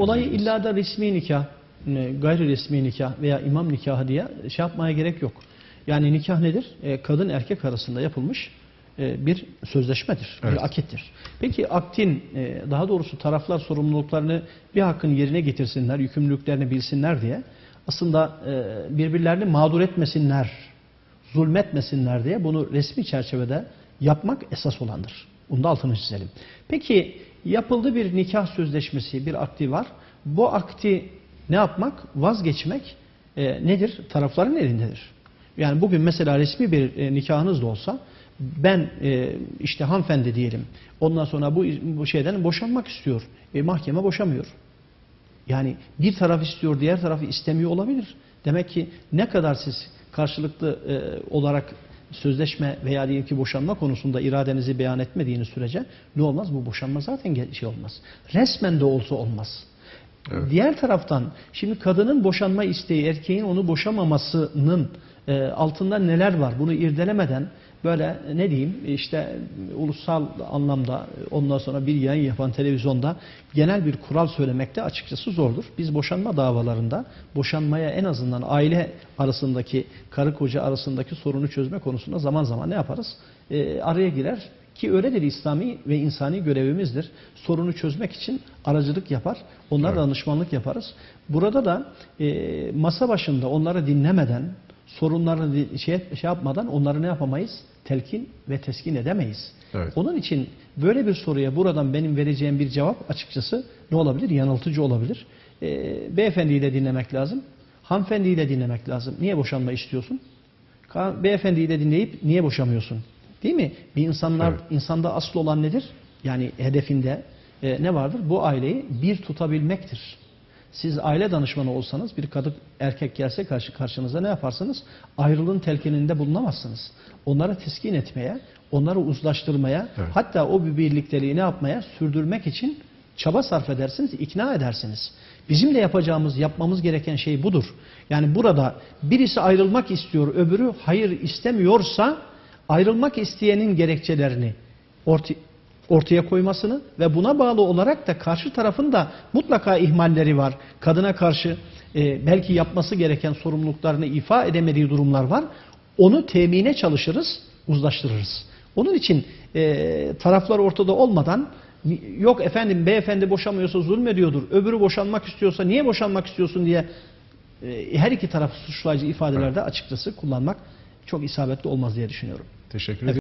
Olayı illa da resmi nikah, gayri resmi nikah veya imam nikahı diye şey yapmaya gerek yok. Yani nikah nedir? E, Kadın erkek arasında yapılmış e, bir sözleşmedir, Evet. bir akittir. Peki aktin, e, daha doğrusu taraflar sorumluluklarını bir hakkın yerine getirsinler, yükümlülüklerini bilsinler diye aslında birbirlerini mağdur etmesinler, zulmetmesinler diye bunu resmi çerçevede yapmak esas olandır. Bunu da altını çizelim. Peki yapıldı bir nikah sözleşmesi, bir akti var. Bu akti ne yapmak? Vazgeçmek e, nedir? Tarafların elindedir. Yani bugün mesela resmi bir e, nikahınız da olsa ben e, işte hanımefendi diyelim. Ondan sonra bu, bu şeyden boşanmak istiyor. E, mahkeme boşamıyor. Yani bir taraf istiyor, diğer tarafı istemiyor olabilir. Demek ki ne kadar siz karşılıklı e, olarak sözleşme veya diyelim ki boşanma konusunda iradenizi beyan etmediğiniz sürece ne olmaz? Bu boşanma zaten şey olmaz. Resmen de olsa olmaz. Evet. Diğer taraftan şimdi kadının boşanma isteği, erkeğin onu boşamamasının e, altında neler var? Bunu irdelemeden böyle ne diyeyim işte ulusal anlamda ondan sonra bir yayın yapan televizyonda genel bir kural söylemekte açıkçası zordur. Biz boşanma davalarında boşanmaya en azından aile arasındaki karı koca arasındaki sorunu çözme konusunda zaman zaman ne yaparız? E, araya girer ki öyledir İslami ve insani görevimizdir. Sorunu çözmek için aracılık yapar. Onlara Evet. danışmanlık yaparız. Burada da e, masa başında onları dinlemeden, sorunlarını şey, şey yapmadan onları ne yapamayız? Telkin ve teskin edemeyiz. Evet. Onun için böyle bir soruya buradan benim vereceğim bir cevap açıkçası ne olabilir? Yanıltıcı olabilir. E, beyefendiyi de dinlemek lazım. Hanımefendiyi de dinlemek lazım. Niye boşanma istiyorsun? Beyefendiyi de dinleyip niye boşamıyorsun? Değil mi? Bir insanlar Evet. insanda asıl olan nedir? Yani hedefinde e, ne vardır? Bu aileyi bir tutabilmektir. Siz aile danışmanı olsanız bir kadın erkek gelse karşı karşınıza ne yaparsınız? Ayrılığın telkininde bulunamazsınız. Onları teskin etmeye, onları uzlaştırmaya, Evet. hatta o bir birlikteliği ne yapmaya? Sürdürmek için çaba sarf edersiniz, ikna edersiniz. Bizim de yapacağımız, yapmamız gereken şey budur. Yani burada birisi ayrılmak istiyor, öbürü hayır istemiyorsa ayrılmak isteyenin gerekçelerini orta- ortaya koymasını ve buna bağlı olarak da karşı tarafın da mutlaka ihmalleri var. Kadına karşı e, belki yapması gereken sorumluluklarını ifa edemediği durumlar var. Onu temine çalışırız, uzlaştırırız. Onun için e, taraflar ortada olmadan yok efendim beyefendi boşamıyorsa zulmediyordur. Öbürü boşanmak istiyorsa niye boşanmak istiyorsun diye e, her iki tarafı suçlayıcı ifadelerde açıkçası kullanmak çok isabetli olmaz diye düşünüyorum. Teşekkür ederim.